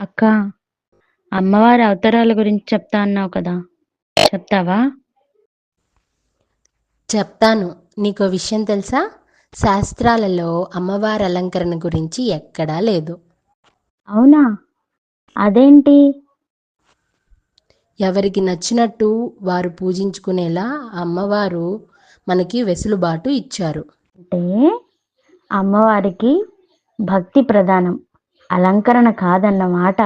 అక్క అమ్మవారి అవతారాల గురించి చెప్తా అన్నావు కదా. చెప్తావా? చెప్తాను. నీకో విషయం తెలుసా? శాస్త్రాలలో అమ్మవారి అలంకరణ గురించి ఎక్కడా లేదు. అవునా? అదేంటి? ఎవరికి నచ్చినట్టు వారు పూజించుకునేలా అమ్మవారు మనకి వెసులుబాటు ఇచ్చారు. అంటే అమ్మవారికి భక్తి ప్రధానం. అలంకరణ కాదన్నమాట.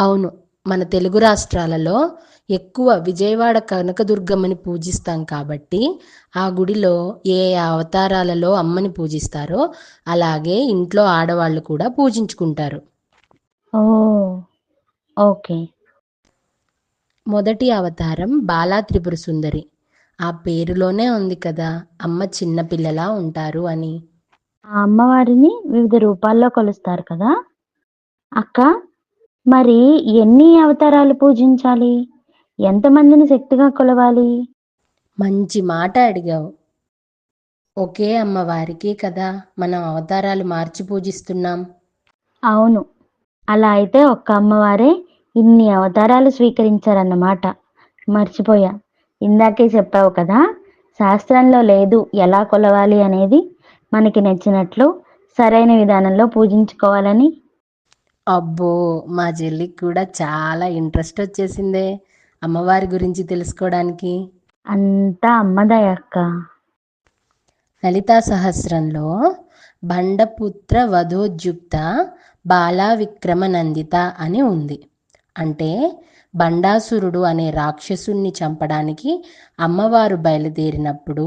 అవును మన తెలుగు రాష్ట్రాలలో ఎక్కువ విజయవాడ కనకదుర్గమ్మని పూజిస్తాం కాబట్టి ఆ గుడిలో ఏ అవతారాలలో అమ్మని పూజిస్తారో అలాగే ఇంట్లో ఆడవాళ్ళు కూడా పూజించుకుంటారు. ఓ ఓకే. మొదటి అవతారం బాలా త్రిపుర సుందరి. ఆ పేరులోనే ఉంది కదా అమ్మ చిన్నపిల్లలా ఉంటారు అని. ఆ అమ్మవారిని వివిధ రూపాల్లో కొలుస్తారు కదా. అక్క మరి ఎన్ని అవతారాలు పూజించాలి? ఎంతమందిని శక్తిగా కొలవాలి? మంచి మాట అడిగావు. ఒకే అమ్మవారికి కదా మనం అవతారాలు మార్చి పూజిస్తున్నాం. అవును. అలా అయితే ఒక్క అమ్మవారే ఇన్ని అవతారాలు స్వీకరించారన్నమాట. మర్చిపోయా. ఇందాకే చెప్పావు కదా శాస్త్రంలో లేదు ఎలా కొలవాలి అనేది మనకి నచ్చినట్లు సరైన విధానంలో పూజించుకోవాలని. అబ్బో మా చెల్లికి కూడా చాలా ఇంట్రెస్ట్ వచ్చేసిందే అమ్మవారి గురించి తెలుసుకోవడానికి. అంతా అమ్మదయ అక్క. లలితా సహస్రంలో బండపుత్ర వధోద్యుక్త బాలా విక్రమ నందిత అని ఉంది. అంటే బండాసురుడు అనే రాక్షసుణ్ణి చంపడానికి అమ్మవారు బయలుదేరినప్పుడు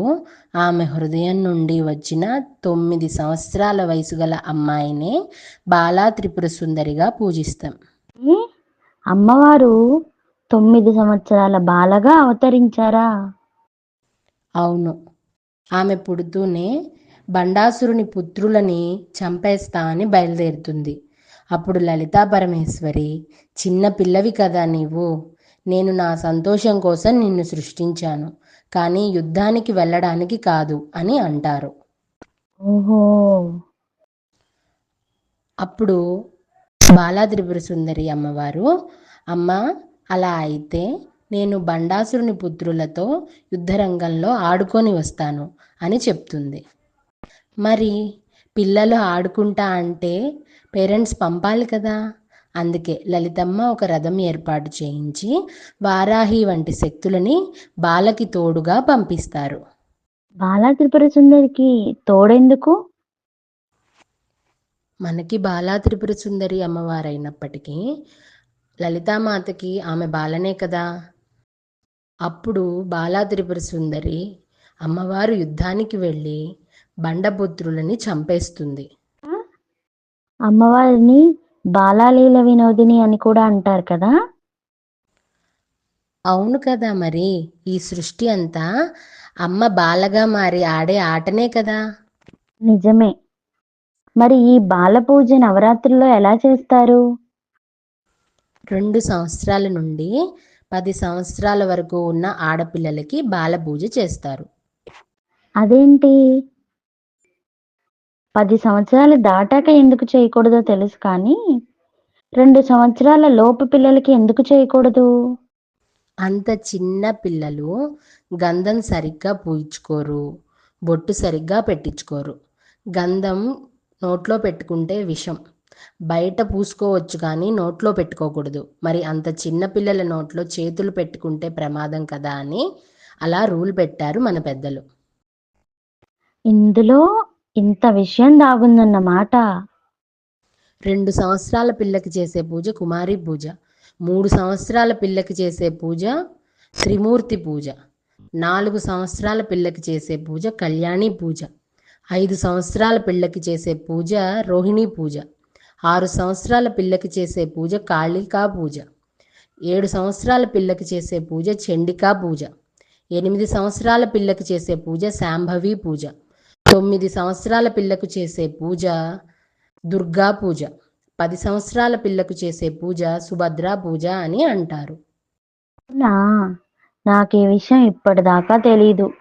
ఆమె హృదయం నుండి వచ్చిన తొమ్మిది సంవత్సరాల వయసు గల అమ్మాయినే బాలా త్రిపుర సుందరిగా పూజిస్తాం? అమ్మవారు తొమ్మిది సంవత్సరాల బాలగా అవతరించారా? అవును. ఆమె పుడుతూనే బండాసురుని పుత్రులని చంపేస్తా అని బయలుదేరుతుంది. అప్పుడు లలితా పరమేశ్వరి చిన్న పిల్లవి కదా నీవు. నేను నా సంతోషం కోసం నిన్ను సృష్టించాను. కానీ యుద్ధానికి వెళ్ళడానికి కాదు అని అంటారు. ఓహో. అప్పుడు బాలా త్రిపుర సుందరి అమ్మవారు అమ్మ అలా అయితే నేను బండాసురుని పుత్రులతో యుద్ధరంగంలో ఆడుకొని వస్తాను అని చెప్తుంది. మరి పిల్లలు ఆడుకుంటా అంటే పేరెంట్స్ పంపాలి కదా. అందుకే లలితమ్మ ఒక రథం ఏర్పాటు చేయించి వారాహి వంటి శక్తులని బాలకి తోడుగా పంపిస్తారు. బాలా త్రిపుర సుందరికి తోడెందుకు? మనకి బాలా త్రిపుర సుందరి అమ్మవారైనప్పటికీ లలితామాతకి ఆమె బాలనే కదా. అప్పుడు బాలా త్రిపుర సుందరి అమ్మవారు యుద్ధానికి వెళ్ళి బండపుత్రులని చంపేస్తుంది. అమ్మవారిని బాలాలీల వినోదిని అని కూడా అంటారు కదా? అవును కదా మరి. ఈ సృష్టి అంతా అమ్మ బాలగా మారి ఆడే ఆటనే కదా. నిజమే. మరి ఈ బాల పూజ నవరాత్రుల్లో ఎలా చేస్తారు? రెండు సంవత్సరాల నుండి పది సంవత్సరాల వరకు ఉన్న ఆడపిల్లలకి బాల పూజ చేస్తారు. అదేంటి? పది సంవత్సరాలు దాటాక ఎందుకు చేయకూడదో తెలుసు కానీ రెండు సంవత్సరాల లోపు పిల్లలకి ఎందుకు చేయకూడదు? అంత చిన్న పిల్లలు గంధం సరిగ్గా పూయించుకోరు బొట్టు సరిగ్గా పెట్టించుకోరు. గంధం నోట్లో పెట్టుకుంటే విషం. బయట పూసుకోవచ్చు కానీ నోట్లో పెట్టుకోకూడదు. మరి అంత చిన్న పిల్లల నోట్లో చేతులు పెట్టుకుంటే ప్రమాదం కదా అని అలా రూల్ పెట్టారు మన పెద్దలు. ఇందులో ఇంత విషయం దాగుందన్నమాట రెండు సంవత్సరాల పిల్లకి చేసే పూజ కుమారి పూజ. మూడు సంవత్సరాల పిల్లకి చేసే పూజ త్రిమూర్తి పూజ. నాలుగు సంవత్సరాల పిల్లకి చేసే పూజ కళ్యాణి పూజ. ఐదు సంవత్సరాల పిల్లకి చేసే పూజ రోహిణి పూజ. ఆరు సంవత్సరాల పిల్లకి చేసే పూజ కాళికా పూజ. ఏడు సంవత్సరాల పిల్లకి చేసే పూజ చండికా పూజ. ఎనిమిది సంవత్సరాల పిల్లకి చేసే పూజ శాంభవి పూజ. తొమ్మిది సంవత్సరాల పిల్లకు చేసే పూజ దుర్గా పూజ. పది సంవత్సరాల పిల్లకు చేసే పూజ సుభద్రా పూజ అని అంటారు. నాకు ఈ విషయం ఇప్పటిదాకా తెలీదు.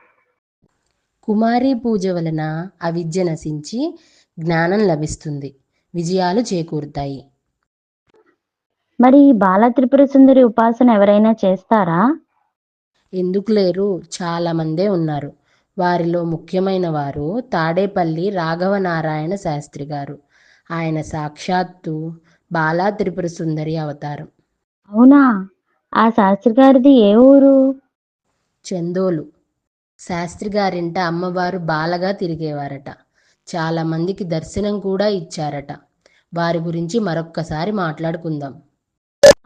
కుమారి పూజ వలన అవిద్య నశించి జ్ఞానం లభిస్తుంది. విజయాలు చేకూరుతాయి. మరి బాల త్రిపుర సుందరి ఉపాసన ఎవరైనా చేస్తారా? ఎందుకు లేరు? చాలామందే ఉన్నారు. వారిలో ముఖ్యమైన వారు తాడేపల్లి రాఘవనారాయణ శాస్త్రి గారు. ఆయన సాక్షాత్తు బాలా త్రిపుర సుందరి అవతారం. అవునా? ఆ శాస్త్రి గారిది ఏ ఊరు? చందోలు. శాస్త్రి గారింట అమ్మవారు బాలగా తిరిగేవారట. చాలా మందికి దర్శనం కూడా ఇచ్చారట. వారి గురించి మరొక్కసారి మాట్లాడుకుందాం.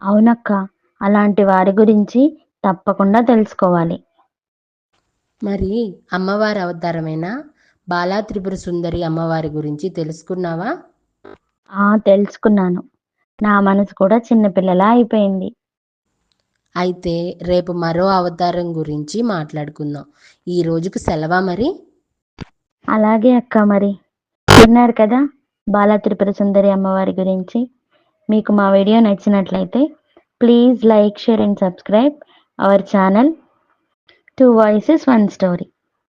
అవునక్క. అలాంటి వారి గురించి తప్పకుండా తెలుసుకోవాలి. మరి అమ్మవారి అవతారమైన? బాలా త్రిపుర సుందరి అమ్మవారి గురించి తెలుసుకున్నావా? ఆ తెలుసుకున్నాను. నా మనసు కూడా చిన్నపిల్లలా అయిపోయింది. అయితే రేపు మరో అవతారం గురించి మాట్లాడుకుందాం. ఈ రోజుకు సెలవా మరి? అలాగే అక్క మరి. విన్నారు కదా బాల త్రిపుర సుందరి అమ్మవారి గురించి. మీకు మా వీడియో నచ్చినట్లయితే please like share and subscribe our channel. Two voices, one story.